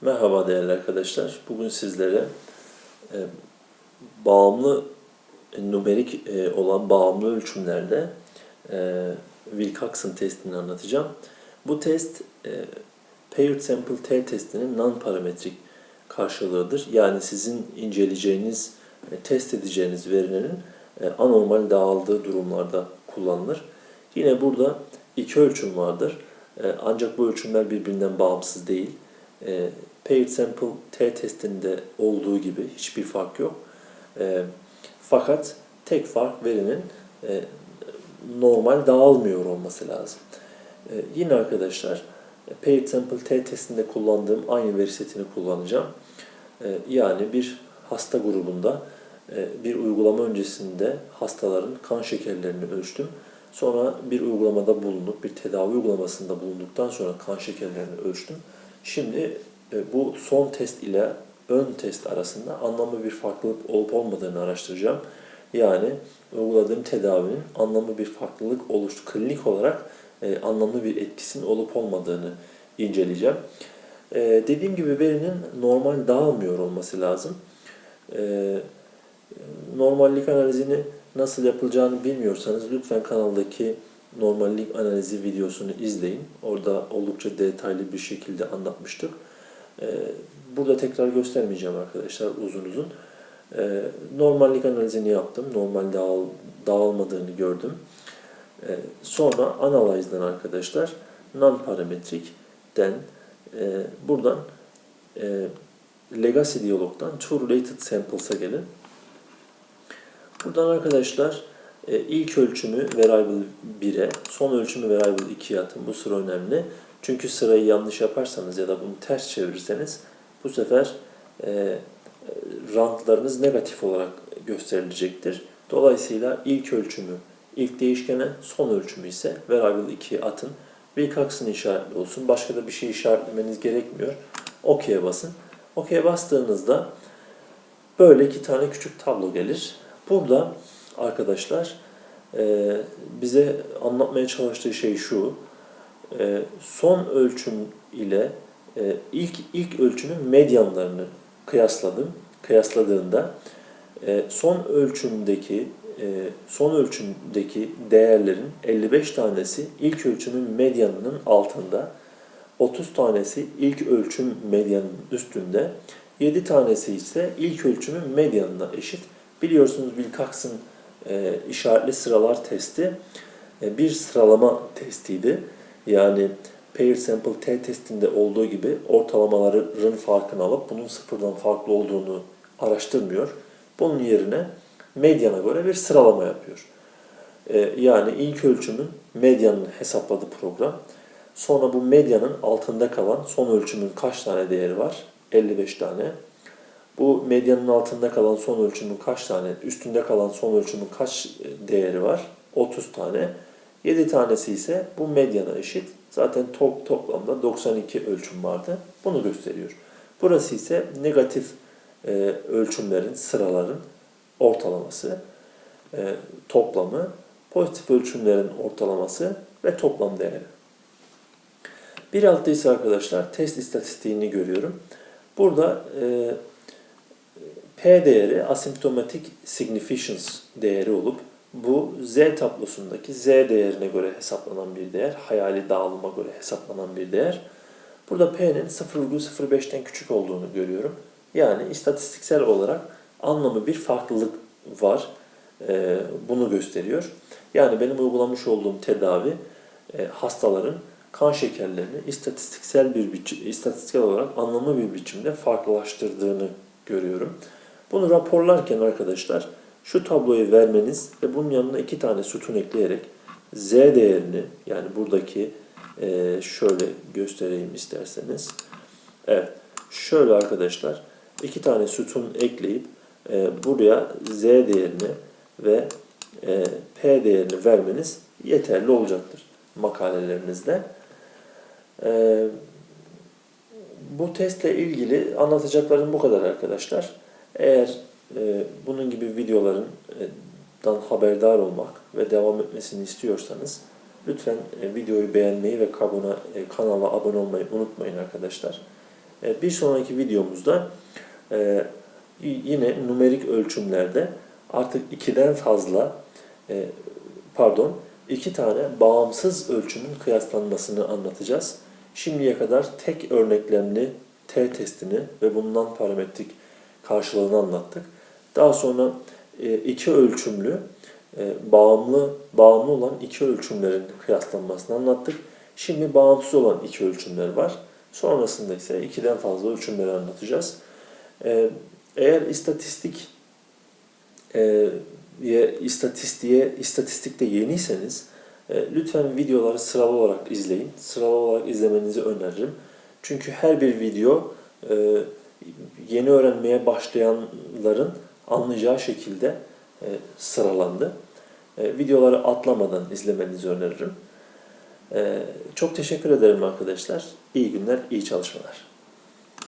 Merhaba değerli arkadaşlar. Bugün sizlere e, bağımlı e, numerik e, olan bağımlı ölçümlerde e, Wilcoxon testini anlatacağım. Bu test e, paired sample t testinin non-parametrik karşılığıdır. Yani sizin inceleyeceğiniz, e, test edeceğiniz verilerin e, anormal dağıldığı durumlarda kullanılır. Yine burada iki ölçüm vardır. E, ancak bu ölçümler birbirinden bağımsız değil. E, paired sample t testinde olduğu gibi hiçbir fark yok. E, fakat tek fark verinin e, normal dağılmıyor olması lazım. E, yine arkadaşlar e, paired sample t testinde kullandığım aynı veri setini kullanacağım. E, yani bir hasta grubunda e, bir uygulama öncesinde hastaların kan şekerlerini ölçtüm. Sonra bir uygulamada bulunup, bir tedavi uygulamasında bulunduktan sonra kan şekerlerini ölçtüm. Şimdi e, bu son test ile ön test arasında anlamlı bir farklılık olup olmadığını araştıracağım. Yani uyguladığım tedavinin anlamlı bir farklılık oluştu. Klinik olarak e, anlamlı bir etkisinin olup olmadığını inceleyeceğim. E, dediğim gibi verinin normal dağılmıyor olması lazım. Normallik analizini nasıl yapılacağını bilmiyorsanız lütfen kanaldaki normallik analizi videosunu izleyin. Orada oldukça detaylı bir şekilde anlatmıştık. Ee, Burada tekrar göstermeyeceğim arkadaşlar uzun uzun. Ee, Normallik analizini yaptım. Normal dağıl, dağılmadığını gördüm. Ee, Sonra Analyze'dan arkadaşlar non-parametric'den e, buradan e, Legacy Diyalog'dan To Related Samples'a gelin. Buradan arkadaşlar e, ilk ölçümü variable 1'e, son ölçümü variable 2'ye atın. Bu sıra önemli. Çünkü sırayı yanlış yaparsanız ya da bunu ters çevirirseniz bu sefer e, rantlarınız negatif olarak gösterilecektir. Dolayısıyla ilk ölçümü ilk değişkene, son ölçümü ise variable 2'ye atın. Wilcoxon işaretli olsun. Başka da bir şey işaretlemeniz gerekmiyor. OK'ye basın. OK'ye bastığınızda böyle iki tane küçük tablo gelir. Burada arkadaşlar e, bize anlatmaya çalıştığı şey şu. E, son ölçüm ile e, ilk ilk ölçümün medyanlarını kıyasladım. Kıyasladığında e, son ölçümdeki e, son ölçümdeki değerlerin 55 tanesi ilk ölçümün medyanının altında, 30 tanesi ilk ölçüm medyanının üstünde, 7 tanesi ise ilk ölçümün medyanına eşit. Biliyorsunuz Wilcoxon e, işaretli sıralar testi e, bir sıralama testiydi. Yani paired sample t testinde olduğu gibi ortalamaların farkını alıp bunun sıfırdan farklı olduğunu araştırmıyor. Bunun yerine medyana göre bir sıralama yapıyor. E, yani ilk ölçümün medyanını hesapladı program. Sonra bu medyanın altında kalan son ölçümün kaç tane değeri var? 55 tane. Bu medyanın altında kalan son ölçümün kaç tane, üstünde kalan son ölçümün kaç değeri var? 30 tane. 7 tanesi ise bu medyana eşit. Zaten top, toplamda 92 ölçüm vardı. Bunu gösteriyor. Burası ise negatif e, ölçümlerin, sıraların ortalaması, e, toplamı, pozitif ölçümlerin ortalaması ve toplam değeri. Bir altta ise arkadaşlar test istatistiğini görüyorum. Burada e, P değeri asymptomatic significance değeri olup bu Z tablosundaki Z değerine göre hesaplanan bir değer, hayali dağılıma göre hesaplanan bir değer. Burada P'nin 0,05'ten küçük olduğunu görüyorum. Yani istatistiksel olarak anlamı bir farklılık var. Ee, bunu gösteriyor. Yani benim uygulamış olduğum tedavi e, hastaların kan şekerlerini istatistiksel bir biçim, istatistiksel olarak anlamlı bir biçimde farklılaştırdığını görüyorum. Bunu raporlarken arkadaşlar şu tabloyu vermeniz ve bunun yanına iki tane sütun ekleyerek z değerini yani buradaki e, şöyle göstereyim isterseniz. Evet şöyle arkadaşlar iki tane sütun ekleyip e, buraya z değerini ve e, p değerini vermeniz yeterli olacaktır makalelerinizde. Bu testle ilgili anlatacaklarım bu kadar arkadaşlar. Eğer e, bunun gibi videolardan haberdar olmak ve devam etmesini istiyorsanız lütfen e, videoyu beğenmeyi ve kanala, e, kanala abone olmayı unutmayın arkadaşlar. E, bir sonraki videomuzda e, yine numerik ölçümlerde artık ikiden fazla e, pardon iki tane bağımsız ölçümün kıyaslanmasını anlatacağız. Şimdiye kadar tek örneklemli T testini ve bundan parametrik karşılığını anlattık. Daha sonra e, iki ölçümlü e, bağımlı bağımlı olan iki ölçümlerin kıyaslanmasını anlattık. Şimdi bağımsız olan iki ölçümler var. Sonrasında ise ikiden fazla ölçümleri anlatacağız. E, eğer istatistik e, istatistiğe istatistikte yeniyseniz e, lütfen videoları sıralı olarak izleyin. Sıralı olarak izlemenizi öneririm. Çünkü her bir video yeni öğrenmeye başlayanların anlayacağı şekilde e, sıralandı. E, videoları atlamadan izlemenizi öneririm. E, çok teşekkür ederim arkadaşlar. İyi günler, iyi çalışmalar.